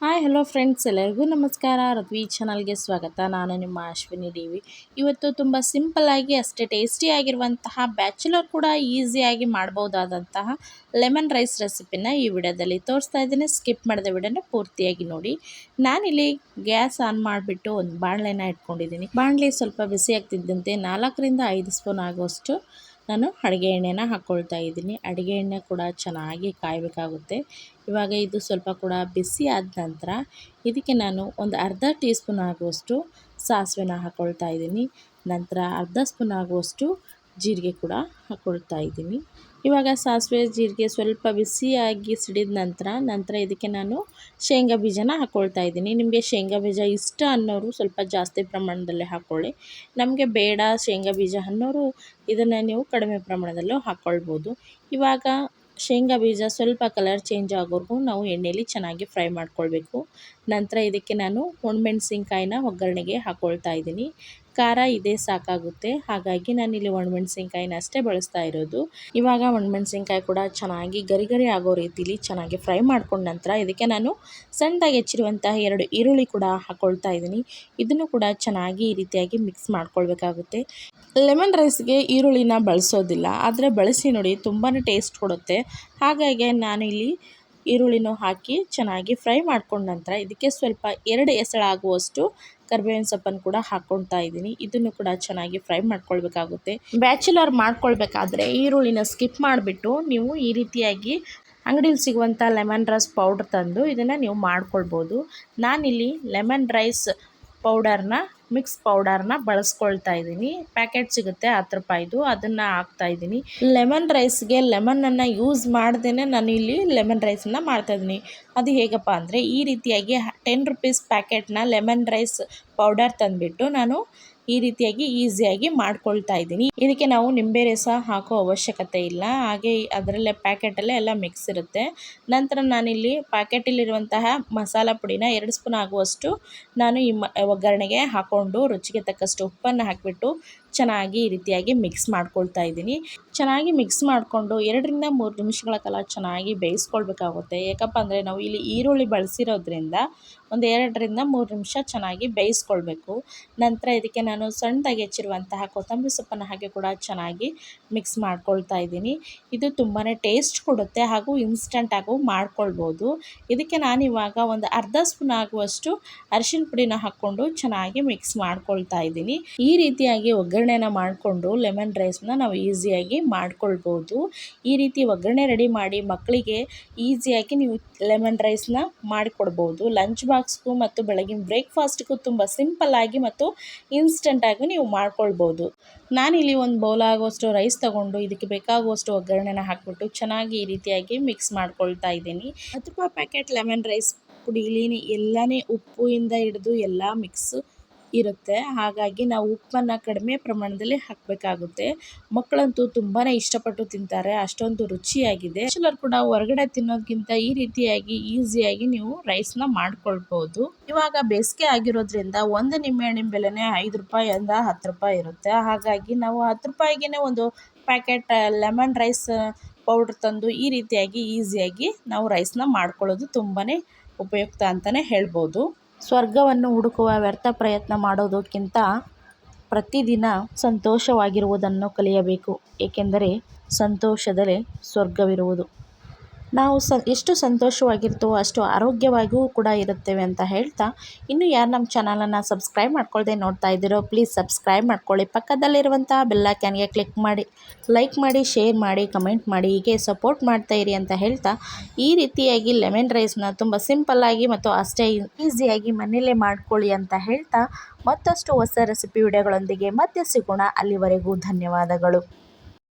Hi hello friends ಎಲ್ಲರಿಗೂ ನಮಸ್ಕಾರ. ರತ್ವಿ ಚಾನಲ್ಗೆ ಸ್ವಾಗತ. ನಾನು ನಿಮ್ಮ ಅಶ್ವಿನಿ ದೇವಿ ಇವತ್ತು ತುಂಬ ಸಿಂಪಲ್ಲಾಗಿ ಅಷ್ಟೇ ಟೇಸ್ಟಿಯಾಗಿರುವಂತಹ ಬ್ಯಾಚುಲರ್ ಕೂಡ ಈಸಿಯಾಗಿ ಮಾಡ್ಬೋದಾದಂತಹ ಲೆಮನ್ ರೈಸ್ ರೆಸಿಪಿನ ಈ ವಿಡಿಯೋದಲ್ಲಿ ತೋರಿಸ್ತಾ ಇದ್ದೀನಿ. ಸ್ಕಿಪ್ ಮಾಡಿದ ವಿಡಿಯೋನ ಪೂರ್ತಿಯಾಗಿ ನೋಡಿ. ನಾನಿಲ್ಲಿ ಗ್ಯಾಸ್ ಆನ್ ಮಾಡಿಬಿಟ್ಟು ಒಂದು ಬಾಣಲೆನ ಇಟ್ಕೊಂಡಿದ್ದೀನಿ. ಬಾಣಲೆ ಸ್ವಲ್ಪ ಬಿಸಿ ಆಗ್ತಿದ್ದಂತೆ ನಾಲ್ಕರಿಂದ ಐದು ಸ್ಪೂನ್ ಆಗುವಷ್ಟು ನಾನು ಅಡುಗೆ ಎಣ್ಣೆನ ಹಾಕ್ಕೊಳ್ತಾ ಇದ್ದೀನಿ. ಅಡುಗೆ ಎಣ್ಣೆ ಕೂಡ ಚೆನ್ನಾಗಿ ಕಾಯಬೇಕಾಗುತ್ತೆ. ಇವಾಗ ಇದು ಸ್ವಲ್ಪ ಕೂಡ ಬಿಸಿ ಆದ ನಂತರ ಇದಕ್ಕೆ ನಾನು ಒಂದು ಅರ್ಧ ಟೀ ಸ್ಪೂನ್ ಆಗುವಷ್ಟು ಸಾಸಿವೆನ ಹಾಕ್ಕೊಳ್ತಾ ಇದ್ದೀನಿ. ನಂತರ ಅರ್ಧ ಸ್ಪೂನ್ ಆಗುವಷ್ಟು ಜೀರಿಗೆ ಕೂಡ ಹಾಕ್ಕೊಳ್ತಾ ಇದ್ದೀನಿ. ಇವಾಗ ಸಾಸಿವೆ, ಜೀರಿಗೆ ಸ್ವಲ್ಪ ಬಿಸಿಯಾಗಿ ಸಿಡಿದ ನಂತರ ನಂತರ ಇದಕ್ಕೆ ನಾನು ಶೇಂಗಾ ಬೀಜನ ಹಾಕ್ಕೊಳ್ತಾ ಇದ್ದೀನಿ. ನಿಮಗೆ ಶೇಂಗಾ ಬೀಜ ಇಷ್ಟ ಅನ್ನೋರು ಸ್ವಲ್ಪ ಜಾಸ್ತಿ ಪ್ರಮಾಣದಲ್ಲಿ ಹಾಕ್ಕೊಳ್ಳಿ ನಮಗೆ ಬೇಡ ಶೇಂಗಾ ಬೀಜ ಅನ್ನೋರು ಇದನ್ನು ನೀವು ಕಡಿಮೆ ಪ್ರಮಾಣದಲ್ಲೂ ಹಾಕ್ಕೊಳ್ಬೋದು ಇವಾಗ ಶೇಂಗಾ ಬೀಜ ಸ್ವಲ್ಪ ಕಲರ್ ಚೇಂಜ್ ಆಗೋರ್ಗೂ ನಾವು ಎಣ್ಣೆಯಲ್ಲಿ ಚೆನ್ನಾಗಿ ಫ್ರೈ ಮಾಡ್ಕೊಳ್ಬೇಕು. ನಂತರ ಇದಕ್ಕೆ ನಾನು ಒಣಮೆಣಸಿನ್ಕಾಯಿನ ಒಗ್ಗರಣೆಗೆ ಹಾಕ್ಕೊಳ್ತಾ ಇದ್ದೀನಿ. ಖಾರ ಇದೇ ಸಾಕಾಗುತ್ತೆ. ಹಾಗಾಗಿ ನಾನಿಲ್ಲಿ ಒಣಮೆಣಸಿನ್ಕಾಯಿನ ಅಷ್ಟೇ ಬಳಸ್ತಾ ಇರೋದು. ಇವಾಗ ಒಣಮೆಣಸಿನ್ಕಾಯಿ ಕೂಡ ಚೆನ್ನಾಗಿ ಗರಿ ಗರಿ ಆಗೋ ರೀತಿಲಿ ಚೆನ್ನಾಗಿ ಫ್ರೈ ಮಾಡ್ಕೊಂಡ ನಂತರ ಇದಕ್ಕೆ ನಾನು ಸಣ್ಣದಾಗಿ ಹೆಚ್ಚಿರುವಂತಹ ಎರಡು ಈರುಳ್ಳಿ ಕೂಡ ಹಾಕ್ಕೊಳ್ತಾ ಇದ್ದೀನಿ. ಇದನ್ನು ಕೂಡ ಚೆನ್ನಾಗಿ ಈ ರೀತಿಯಾಗಿ ಮಿಕ್ಸ್ ಮಾಡ್ಕೊಳ್ಬೇಕಾಗುತ್ತೆ. ಲೆಮನ್ ರೈಸ್ಗೆ ಈರುಳ್ಳಿನ ಬಳಸೋದಿಲ್ಲ. ಆದರೆ ಬಳಸಿ ನೋಡಿ ತುಂಬಾ ಟೇಸ್ಟ್ ಕೊಡುತ್ತೆ. ಹಾಗಾಗಿ ನಾನಿಲ್ಲಿ ಈರುಳ್ಳಿನೂ ಹಾಕಿ ಚೆನ್ನಾಗಿ ಫ್ರೈ ಮಾಡ್ಕೊಂಡ ನಂತರ ಇದಕ್ಕೆ ಸ್ವಲ್ಪ ಎರಡು ಎಸಳಾಗುವಷ್ಟು ಕರಿಬೇವಿನ ಸೊಪ್ಪನ್ನು ಕೂಡ ಹಾಕ್ಕೊಳ್ತಾ ಇದ್ದೀನಿ. ಇದನ್ನು ಕೂಡ ಚೆನ್ನಾಗಿ ಫ್ರೈ ಮಾಡ್ಕೊಳ್ಬೇಕಾಗುತ್ತೆ. ಬ್ಯಾಚುಲರ್ ಮಾಡ್ಕೊಳ್ಬೇಕಾದ್ರೆ ಈರುಳ್ಳಿನ ಸ್ಕಿಪ್ ಮಾಡಿಬಿಟ್ಟು ನೀವು ಈ ರೀತಿಯಾಗಿ ಅಂಗಡಿಯಲ್ಲಿ ಸಿಗುವಂಥ ಲೆಮನ್ ರೈಸ್ ಪೌಡ್ರ್ ತಂದು ಇದನ್ನು ನೀವು ಮಾಡ್ಕೊಳ್ಬೋದು. ನಾನಿಲ್ಲಿ ಲೆಮನ್ ರೈಸ್ ಪೌಡರ್ನ, ಮಿಕ್ಸ್ ಪೌಡರ್ನ ಬಳಸ್ಕೊಳ್ತಾ ಇದ್ದೀನಿ. ಪ್ಯಾಕೆಟ್ ಸಿಗುತ್ತೆ ಹತ್ತು ರೂಪಾಯಿದು ಅದನ್ನು ಹಾಕ್ತಾ ಇದ್ದೀನಿ. ಲೆಮನ್ ರೈಸ್ಗೆ ಲೆಮನನ್ನು ಯೂಸ್ ಮಾಡ್ದೇ ನಾನು ಇಲ್ಲಿ ಲೆಮನ್ ರೈಸನ್ನು ಮಾಡ್ತಾಯಿದ್ದೀನಿ ಅದು ಹೇಗಪ್ಪ ಅಂದರೆ ಈ ರೀತಿಯಾಗಿ ಟೆನ್ ರುಪೀಸ್ ಪ್ಯಾಕೆಟ್ನ ಲೆಮನ್ ರೈಸ್ ಪೌಡರ್ ತಂದುಬಿಟ್ಟು ನಾನು ಈ ರೀತಿಯಾಗಿ ಈಸಿಯಾಗಿ ಮಾಡ್ಕೊಳ್ತಾ ಇದ್ದೀನಿ. ಇದಕ್ಕೆ ನಾವು ನಿಂಬೆ ರಸ ಹಾಕೋ ಅವಶ್ಯಕತೆ ಇಲ್ಲ. ಹಾಗೆ ಅದರಲ್ಲೇ ಪ್ಯಾಕೆಟಲ್ಲೇ ಎಲ್ಲ ಮಿಕ್ಸ್ ಇರುತ್ತೆ. ನಂತರ ನಾನಿಲ್ಲಿ ಪ್ಯಾಕೆಟಲ್ಲಿರುವಂತಹ ಮಸಾಲ ಪುಡಿನ ಎರಡು ಸ್ಪೂನ್ ಆಗುವಷ್ಟು ನಾನು ಈ ಒಗ್ಗರಣೆಗೆ ಹಾಕ್ಕೊಂಡು ರುಚಿಗೆ ತಕ್ಕಷ್ಟು ಉಪ್ಪನ್ನು ಹಾಕಿಬಿಟ್ಟು ಚೆನ್ನಾಗಿ ಈ ರೀತಿಯಾಗಿ ಮಿಕ್ಸ್ ಮಾಡ್ಕೊಳ್ತಾ ಇದ್ದೀನಿ. ಚೆನ್ನಾಗಿ ಮಿಕ್ಸ್ ಮಾಡಿಕೊಂಡು ಎರಡರಿಂದ ಮೂರು ನಿಮಿಷಗಳ ಕಾಲ ಚೆನ್ನಾಗಿ ಬೇಯಿಸ್ಕೊಳ್ಬೇಕಾಗುತ್ತೆ. ಯಾಕಪ್ಪ ಅಂದರೆ ನಾವು ಇಲ್ಲಿ ಈರುಳ್ಳಿ ಬಳಸಿರೋದ್ರಿಂದ ಒಂದು ಎರಡರಿಂದ ಮೂರು ನಿಮಿಷ ಚೆನ್ನಾಗಿ ಬೇಯಿಸ್ಕೊಳ್ಬೇಕು. ನಂತರ ಇದಕ್ಕೆ ನಾನು ಸಣ್ಣದಾಗಿ ಹೆಚ್ಚಿರುವಂತಹ ಕೊತ್ತಂಬರಿ ಸೊಪ್ಪನ್ನು ಹಾಗೆ ಕೂಡ ಚೆನ್ನಾಗಿ ಮಿಕ್ಸ್ ಮಾಡ್ಕೊಳ್ತಾ ಇದ್ದೀನಿ. ಇದು ತುಂಬಾ ಟೇಸ್ಟ್ ಕೊಡುತ್ತೆ ಹಾಗೂ ಇನ್ಸ್ಟಂಟಾಗೂ ಮಾಡ್ಕೊಳ್ಬೋದು. ಇದಕ್ಕೆ ನಾನು ಇವಾಗ ಒಂದು ಅರ್ಧ ಸ್ಪೂನ್ ಆಗುವಷ್ಟು ಅರಿಶಿನ ಪುಡಿನ ಹಾಕ್ಕೊಂಡು ಚೆನ್ನಾಗಿ ಮಿಕ್ಸ್ ಮಾಡ್ಕೊಳ್ತಾ ಇದ್ದೀನಿ. ಈ ರೀತಿಯಾಗಿ ಒಗ್ಗರಣೆನ ಮಾಡಿಕೊಂಡು ಲೆಮನ್ ರೈಸ್ನ ನಾವು ಈಸಿಯಾಗಿ ಮಾಡ್ಕೊಳ್ಬೋದು. ಈ ರೀತಿ ಒಗ್ಗರಣೆ ರೆಡಿ ಮಾಡಿ ಮಕ್ಕಳಿಗೆ ಈಸಿಯಾಗಿ ನೀವು ಲೆಮನ್ ರೈಸ್ನ ಮಾಡಿಕೊಡ್ಬೋದು. ಲಂಚ್ ಬಾಕ್ಸ್ಗೂ ಮತ್ತು ಬೆಳಗಿನ ಬ್ರೇಕ್ಫಾಸ್ಟ್ಗೂ ತುಂಬ ಸಿಂಪಲ್ಲಾಗಿ ಮತ್ತು ಇನ್ಸ್ಟೆಂಟಾಗಿ ನೀವು ಮಾಡ್ಕೊಳ್ಬೋದು. ನಾನಿಲ್ಲಿ ಒಂದು ಬೌಲ್ ಆಗುವಷ್ಟು ರೈಸ್ ತಗೊಂಡು ಇದಕ್ಕೆ ಬೇಕಾಗುವಷ್ಟು ಒಗ್ಗರಣೆನ ಹಾಕ್ಬಿಟ್ಟು ಚೆನ್ನಾಗಿ ಈ ರೀತಿಯಾಗಿ ಮಿಕ್ಸ್ ಮಾಡ್ಕೊಳ್ತಾ ಇದ್ದೀನಿ. ಹತ್ತು ರೂಪಾಯಿ ಪ್ಯಾಕೆಟ್ ಲೆಮನ್ ರೈಸ್ ಪುಡಿಲಿ ಎಲ್ಲನೇ ಇಂದ ಹಿಡಿದು ಎಲ್ಲ ಮಿಕ್ಸ್ ಇರುತ್ತೆ. ಹಾಗಾಗಿ ನಾವು ಉಪ್ಪನ್ನು ಕಡಿಮೆ ಪ್ರಮಾಣದಲ್ಲಿ ಹಾಕಬೇಕಾಗುತ್ತೆ. ಮಕ್ಕಳಂತೂ ತುಂಬಾ ಇಷ್ಟಪಟ್ಟು ತಿಂತಾರೆ. ಅಷ್ಟೊಂದು ರುಚಿಯಾಗಿದೆ. ಬ್ಯಾಚುಲರ್ ಕೂಡ ಹೊರಗಡೆ ತಿನ್ನೋದಕ್ಕಿಂತ ಈ ರೀತಿಯಾಗಿ ಈಸಿಯಾಗಿ ನೀವು ರೈಸ್ನ ಮಾಡ್ಕೊಳ್ಬೋದು. ಇವಾಗ ಬೇಸಿಗೆ ಆಗಿರೋದ್ರಿಂದ ಒಂದು ನಿಂಬೆಹಣ್ಣಿನ ಬೆಲೆನೇ ಐದು ರೂಪಾಯಿಂದ ಹತ್ತು ರೂಪಾಯಿ ಇರುತ್ತೆ. ಹಾಗಾಗಿ ನಾವು ಹತ್ತು ರೂಪಾಯಿಗೆ ಒಂದು ಪ್ಯಾಕೆಟ್ ಲೆಮನ್ ರೈಸ್ ಪೌಡ್ರ್ ತಂದು ಈ ರೀತಿಯಾಗಿ ಈಸಿಯಾಗಿ ನಾವು ರೈಸ್ನ ಮಾಡ್ಕೊಳ್ಳೋದು ತುಂಬಾ ಉಪಯುಕ್ತ ಅಂತಲೇ ಹೇಳ್ಬೋದು. ಸ್ವರ್ಗವನ್ನು ಹುಡುಕುವ ವ್ಯರ್ಥ ಪ್ರಯತ್ನ ಮಾಡೋದಕ್ಕಿಂತ ಪ್ರತಿದಿನ ಸಂತೋಷವಾಗಿರುವುದನ್ನು ಕಲಿಯಬೇಕು ಏಕೆಂದರೆ ಸಂತೋಷದಲ್ಲೇ ಸ್ವರ್ಗವಿರುವುದು. ನಾವು ಸ, ಎಷ್ಟು ಸಂತೋಷವಾಗಿರ್ತೀವೋ ಅಷ್ಟು ಆರೋಗ್ಯವಾಗಿಯೂ ಕೂಡ ಇರುತ್ತೇವೆ ಅಂತ ಹೇಳ್ತಾ, ಇನ್ನು ಯಾರು ನಮ್ಮ ಚಾನಲನ್ನು ಸಬ್ಸ್ಕ್ರೈಬ್ ಮಾಡ್ಕೊಳ್ಳದೆ ನೋಡ್ತಾ ಇದ್ದೀರೋ, ಪ್ಲೀಸ್ ಸಬ್ಸ್ಕ್ರೈಬ್ ಮಾಡ್ಕೊಳ್ಳಿ. ಪಕ್ಕದಲ್ಲಿರುವಂತಹ ಬೆಲ್ಲೈಕನ್ಗೆ ಕ್ಲಿಕ್ ಮಾಡಿ, ಲೈಕ್ ಮಾಡಿ, ಶೇರ್ ಮಾಡಿ, ಕಮೆಂಟ್ ಮಾಡಿ, ಹೀಗೆ ಸಪೋರ್ಟ್ ಮಾಡ್ತಾ ಇರಿ ಅಂತ ಹೇಳ್ತಾ, ಈ ರೀತಿಯಾಗಿ ಲೆಮನ್ ರೈಸ್ನ ತುಂಬ ಸಿಂಪಲ್ಲಾಗಿ ಮತ್ತು ಅಷ್ಟೇ ಈಸಿಯಾಗಿ ಮನೆಯಲ್ಲೇ ಮಾಡ್ಕೊಳ್ಳಿ ಅಂತ ಹೇಳ್ತಾ, ಮತ್ತಷ್ಟು ಹೊಸ ರೆಸಿಪಿ ವಿಡಿಯೋಗಳೊಂದಿಗೆ ಮತ್ತೆ ಸಿಗೋಣ. ಅಲ್ಲಿವರೆಗೂ ಧನ್ಯವಾದಗಳು.